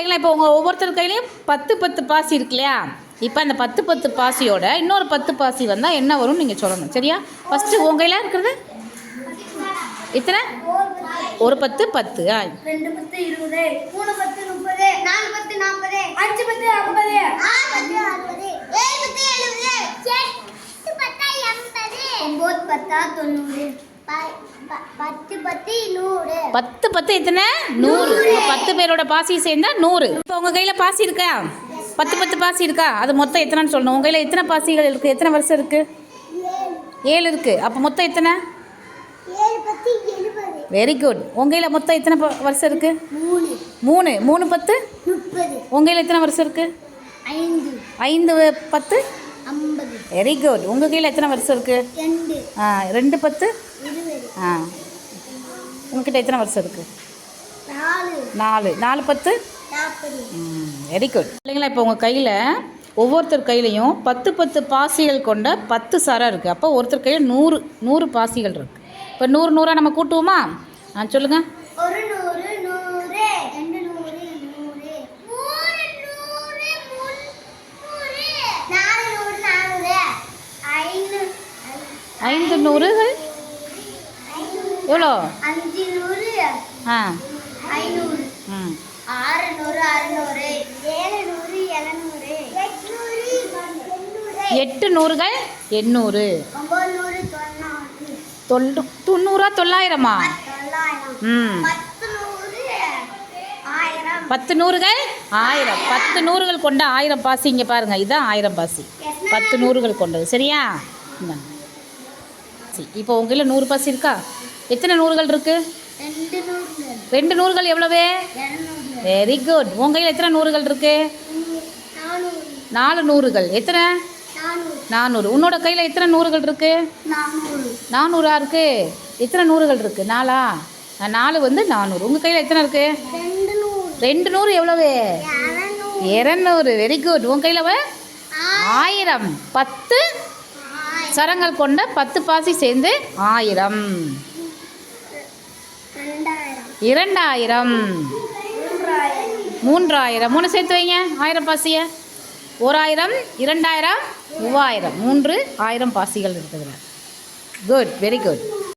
இல்லைங்களா? இப்போ உங்கள் ஒவ்வொருத்தர் கையிலையும் பத்து பத்து பாசி இருக்கு இல்லையா? இப்போ அந்த பத்து பத்து பாசியோட இன்னொரு பத்து பாசி வந்தால் என்ன வரும்னு நீங்கள் சொல்லணும். சரியா? ஃபஸ்ட்டு உங்கள் கையில் இருக்கிறது? இத்தனை ஒரு பத்து பத்து. ஆ. ரெண்டு பத்து இருபது. மூணு பத்து முப்பது. நாலு பத்து நாற்பது அஞ்சு பத்து ஐம்பது. ஆறு பத்து அறுபது. ஏழு பத்து எழுபது. எட்டு பத்தா எண்பது. ஒன்பது பத்தா தொண்ணூறு. பத்து பத்து எத்தனை? நூறு. பத்து பேரோட பாசி சேர்ந்தா நூறு. இப்போ உங்கள் கையில் பாசி இருக்கா? பத்து பத்து பாசி இருக்கா? அது மொத்தம் எத்தனைன்னு சொல்லணும். உங்கள் கையில் எத்தனை பாசிகள் இருக்குது எத்தனை வருஷம் இருக்குது ஏழு. இருக்குது அப்போ மொத்தம் எத்தனை? வெரி குட் உங்கள் கையில் மொத்தம் எத்தனை வருஷம் இருக்குது மூணு. மூணு. பத்து? உங்கள் கையில் எத்தனை வருஷம் இருக்குது ஐந்து. பத்து? வெரி குட் உங்கள் கையில் எத்தனை வருஷம் இருக்குது ரெண்டு பத்து? ஆ. உங்ககிட்ட எத்தனை வருஷம் இருக்குது நாலு. நாலு. பத்து? வெரி குட் இல்லைங்களா இப்போ உங்கள் கையில் ஒவ்வொருத்தர் கையிலையும் பத்து பத்து பாசிகள் கொண்ட பத்து சரம் இருக்குது அப்போ ஒருத்தர் கையில் நூறு நூறு பாசிகள் இருக்குது இப்போ நூறு நூறாக நம்ம கூட்டுவோமா? ஆ சொல்லுங்கள் ஒரு நூறு எவ்வளோ? அஞ்சு நூறு ஆ. ஐநூறு. ம். ஆறு நூறு அறுநூறு. ஏழு நூறு எழுநூறு. எட்டு நூறுகள் எண்ணூறு. தொண்ணூறு. தொண்ணூ தொண்ணூறா தொள்ளாயிரமா? ம். பத்து நூறு ஆயிரம். பத்து நூறுகள் ஆயிரம். பத்து நூறுகள் கொண்ட ஆயிரம் பாசி இங்கே பாருங்கள் இதுதான் ஆயிரம் பாசி. பத்து நூறுகள் கொண்டது. சரியா. சரி இப்போ உங்கள் நூறு பாசி இருக்கா? எத்தனை நூறுகள் இருக்கு? ரெண்டு நூறுகள் எவ்வளவு? வெரி குட் உங்கள் கையில் எத்தனை நூறுகள் இருக்கு? நாலு நூறுகள். எத்தனை? நானூறு. உன்னோட கையில் எத்தனை நூறுகள் இருக்கு? நானூறு. இருக்கு? எத்தனை நூறுகள் இருக்கு? நாலா? நாலு வந்து நானூறு. உங்கள் கையில் எத்தனை இருக்கு? ரெண்டு நூறு. எவ்வளவு? இரநூறு. வெரி குட் உன் கையில்? ஆயிரம். பத்து சரங்கள் கொண்ட பத்து பாசி சேர்ந்து ஆயிரம். இரண்டாயிரம். மூன்றாயிரம். மூணு சேர்த்து வைங்க. ஆயிரம் பாசிய. ஓராயிரம் இரண்டாயிரம் மூவாயிரம். மூன்று ஆயிரம் பாசிகள் இருக்குதுங்க. Good very good